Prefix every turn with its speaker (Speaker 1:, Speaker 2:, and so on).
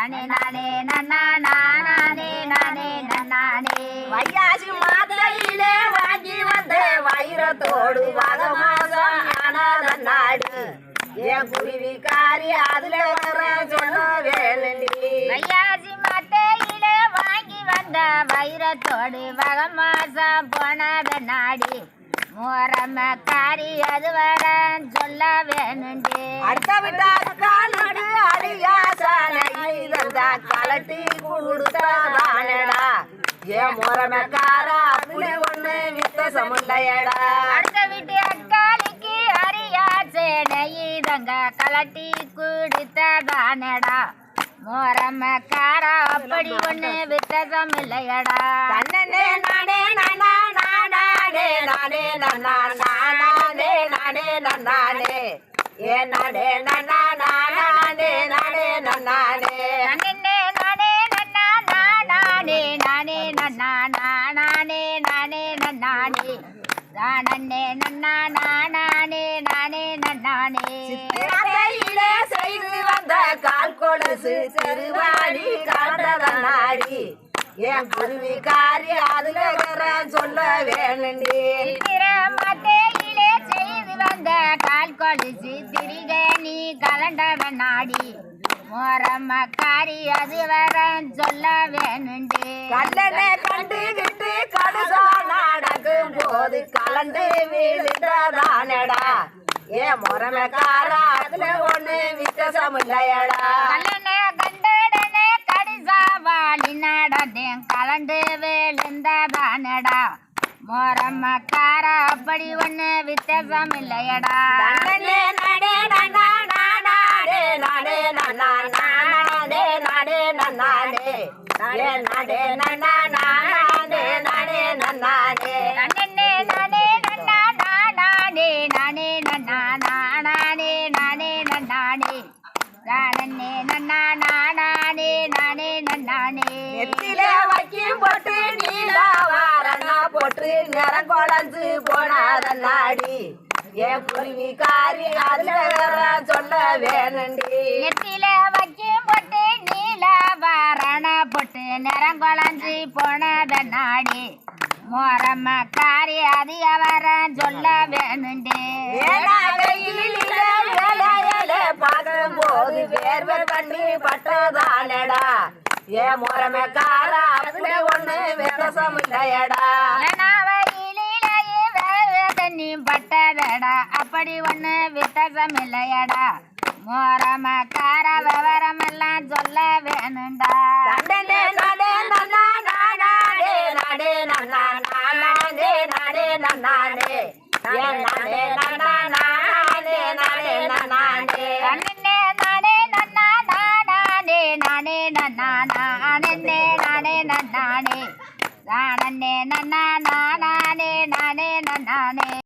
Speaker 1: நானே
Speaker 2: நானே நன்னா நானே நானே நன்னானே
Speaker 1: வையாசி மாத்தையிலே வாங்கி வந்த வைரத்தோடு வக மாசம் ஞானத நாடு. என் குருவிக்காரி அதுல வர சொல்ல வேண்டி
Speaker 2: வையாசி மட்டையிலே வாங்கி வந்த வைரத்தோடு வக மாசம் போனத நாடி. மோரம்மக்காரி அது வர சொல்ல வேணுண்டு
Speaker 1: அடுத்த விட்டா காலடு அடியாசனை தந்தா கலட்டி கொடுத்தானடா என் முறமக்கார அப்படி ஒண்ணு வித்தசம் இல்லையடா
Speaker 2: அடுத்த வீட்டு அக்காளிக்கு அரியாச்சே நெய்தங்க கலட்டி குடித்ததானடா. மோரம்மக்கார அப்படி ஒண்ணு வித்தசம் இல்லையடா.
Speaker 1: தன்னே நானே நானா நானே நானே நானே நானே ஏ நானே நானே நானே நன்னானே
Speaker 2: நானே நானே நன்னா நானே நானே நன்னானே.
Speaker 1: சித்திரையிலே செய்து வந்த கால் கொலுசு சிறுவாணி காண்டத நாடி என் குருவிக்காரி அதுல வர சொல்ல வேணுண்டி.
Speaker 2: மட்டையிலே செய்து வந்த கால் கொலுசு திரிக நீ கலண்டவ நாடி மோரம்மக்காரி அது வர சொல்ல வேணுண்டு.
Speaker 1: கல்லனை கண்டுகிட்டு கடுசா நடக்கும் போது கலந்து விழுந்ததானடா ஏன் முறமைக்கார அதுல ஒண்ணு வித்தியாசம் இல்லையடா
Speaker 2: கண்டடனே கடிசாவாளி நடந்தேன் கலண்டு விழுந்ததானடா மோரம்மக்கார அப்படி ஒண்ணு வித்தியாசம் இல்லையடா
Speaker 1: நாடே நாடே நாடே நாடே நாடே நன்னாடே நாடே நாடே நன்னா நாடே போட்டு நிறம் குழஞ்சு போனாத நாடி. என் குருவிக்காரி அதுல வர சொல்ல வேணுண்டி
Speaker 2: நெத்தில வைக்கும் பொட்டு நீல வாரண பொட்டு நிறம் குழஞ்சி போனத நாடி. மோரம்ம காரி அது அவர சொல்ல வேணுண்டு
Speaker 1: பார்க்கும்போது வேர்வை தண்ணி பட்டதானடா. ஏன் முறமைக்கார அதுல ஒண்ணு வித்தியாசம் இல்லையடா.
Speaker 2: பட்டதடா அப்படி ஒண்ணு வித்தியாசம் இல்லையடா மோரம கார விவரம் எல்லாம் சொல்ல வேணுண்டா நானே நானே நானே நானே நானே நானே நன்னானே